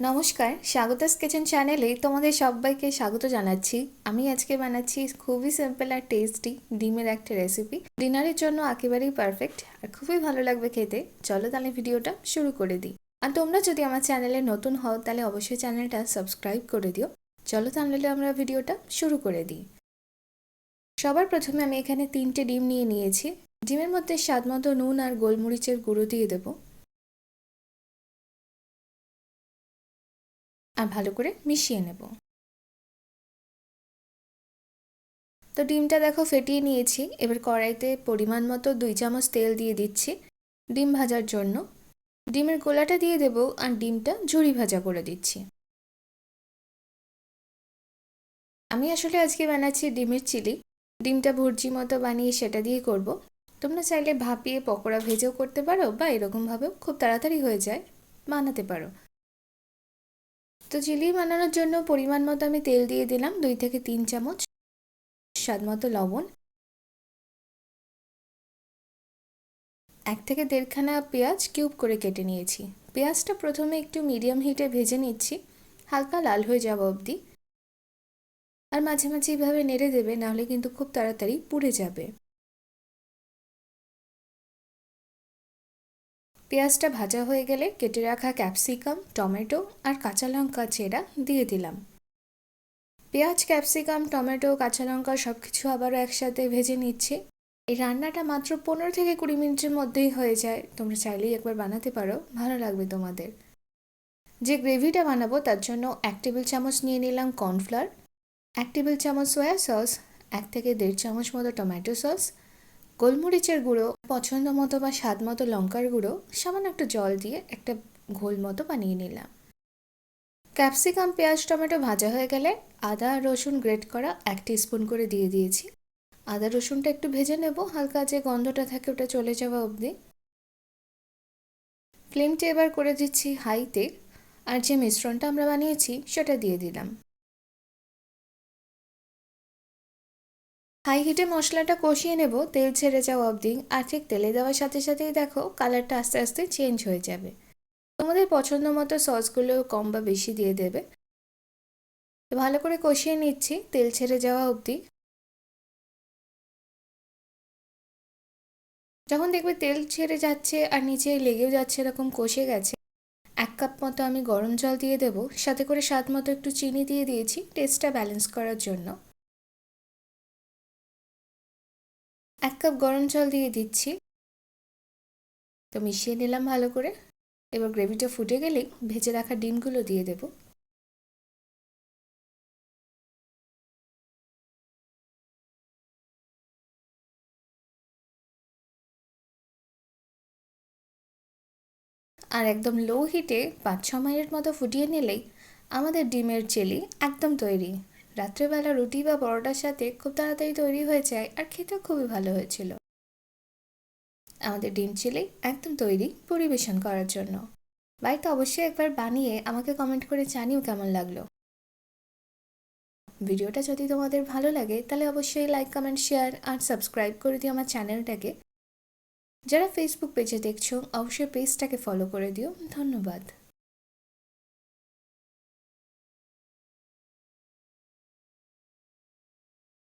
নমস্কার স্বাগতাস কিচেন চ্যানেলে তোমাদের সবাইকে স্বাগত জানাচ্ছি। আমি আজকে বানাচ্ছি খুবই সিম্পল আর টেস্টি ডিমের একটা রেসিপি ডিনারের জন্য একেবারেই পারফেক্ট আর খুবই ভালো লাগবে খেতে। চলো তাহলে ভিডিওটা শুরু করে দিই। আর তোমরা যদি আমার চ্যানেলে নতুন হও, তাহলে অবশ্যই চ্যানেলটা সাবস্ক্রাইব করে দিও। চলো তাহলে আমরা ভিডিওটা শুরু করে দিই। সবার প্রথমে আমি এখানে তিনটে ডিম নিয়ে নিয়েছি। ডিমের মধ্যে স্বাদ মতো নুন আর গোলমরিচের গুঁড়ো দিয়ে দেবো। আর ভালো করে মিশিয়ে নেব। তো ডিমটা দেখো ফেটিয়ে নিয়েছি। এবার কড়াইতে পরিমাণ মতো দুই চামচ তেল দিয়ে দিচ্ছি ডিম ভাজার জন্য। ডিমের গোলাটা দিয়ে দেব আর ডিমটা ঝুড়ি ভাজা করে দিচ্ছি। আমি আসলে আজকে বানাচ্ছি ডিমের চিলি। ডিমটা ভুর্জি মতো বানিয়ে সেটা দিয়ে করব। তোমরা চাইলে ভাপিয়ে পকোড়া ভেজেও করতে পারো বা এরকমভাবেও খুব তাড়াতাড়ি হয়ে যায়। বানাতে পারো। তো চিলি বানানোর জন্য পরিমাণ মতো আমি তেল দিয়ে দিলাম দুই থেকে তিন চামচ স্বাদ মতো লবণ। এক থেকে দেড়খানা পেঁয়াজ কিউব করে কেটে নিয়েছি। পেঁয়াজটা প্রথমে একটু মিডিয়াম হিটে ভেজে নিচ্ছি, হালকা লাল হয়ে যাওয়া অবধি। আর মাঝে মাঝে এইভাবে নেড়ে দেবে, নাহলে কিন্তু খুব তাড়াতাড়ি পুড়ে যাবে। পেঁয়াজটা ভাজা হয়ে গেলে কেটে রাখা ক্যাপসিকাম, টমেটো আর কাঁচা লঙ্কা চেরা দিয়ে দিলাম। পেঁয়াজ, ক্যাপসিকাম, টমেটো, কাঁচা লঙ্কা সব কিছু আবারও একসাথে ভেজে নিচ্ছি। এই রান্নাটা মাত্র পনেরো থেকে কুড়ি মিনিটের মধ্যেই হয়ে যায়। তোমরা চাইলেই একবার বানাতে পারো, ভালো লাগবে তোমাদের। যে গ্রেভিটা বানাবো তার জন্য এক টেবিল চামচ নিয়ে নিলাম কর্নফ্লাওয়ার, এক টেবিল চামচ সয়া সস, এক থেকে দেড় চামচ মতো টমেটো সস গোলমরিচের গুঁড়ো, পছন্দ মতো বা স্বাদ মতো লঙ্কার গুঁড়ো, সামান্য একটু জল দিয়ে একটা ঘোল মতো বানিয়ে নিলাম। ক্যাপসিকাম, পেঁয়াজ, টমেটো ভাজা হয়ে গেলে আদা রসুন গ্রেট করা এক স্পুন করে দিয়ে দিয়েছি। আদা রসুনটা একটু ভেজে নেব, হালকা যে গন্ধটা থাকে ওটা চলে যাওয়া অবধি। ফ্লেমটা এবার করে দিচ্ছি হাইতে, আর যে মিশ্রণটা আমরা বানিয়েছি সেটা দিয়ে দিলাম। হাই হিটে মশলাটা কষিয়ে নেব, তেল ছেড়ে যাওয়া অবধি। আর ঠিক তেলে দেওয়ার সাথে সাথেই দেখো কালারটা আস্তে আস্তে চেঞ্জ হয়ে যাবে। তোমাদের পছন্দ মতো সসগুলো কম বা বেশি দিয়ে দেবে। ভালো করে কষিয়ে নিচ্ছি তেল ছেড়ে যাওয়া অবধি। যখন দেখবে তেল ছেড়ে যাচ্ছে আর নিচে লেগেও যাচ্ছে, এরকম কষে গেছে, এক কাপ মতো আমি গরম জল দিয়ে দেবো। সাথে করে স্বাদ মতো একটু চিনি দিয়ে দিয়েছি টেস্টটা ব্যালেন্স করার জন্য। এক কাপ গরম জল দিয়ে দিচ্ছি। তো মিশিয়ে নিলাম ভালো করে। এবার গ্রেভিটা ফুটে গেলেই ভেজে রাখা ডিমগুলো দিয়ে দেব। আর একদম লো হিটে পাঁচ ছ মিনিট মতো ফুটিয়ে নিলেই আমাদের ডিমের চেলি একদম তৈরি। রাত্রেবেলা রুটি বা পরোটার সাথে খুব তাড়াতাড়ি তৈরি হয়ে যায় আর খেতেও খুবই ভালো হয়েছিল। আমাদের ডিম চিলি একদম তৈরি, পরিবেশন করার জন্য। বাড়িতে অবশ্যই একবার বানিয়ে আমাকে কমেন্ট করে জানিও কেমন লাগল। ভিডিওটা যদি তোমাদের ভালো লাগে, তাহলে অবশ্যই লাইক কমেন্ট শেয়ার আর সাবস্ক্রাইব করে দিও আমার চ্যানেলটাকে যারা ফেসবুক পেজে দেখছ, অবশ্যই পেজটাকে ফলো করে দিও। ধন্যবাদ।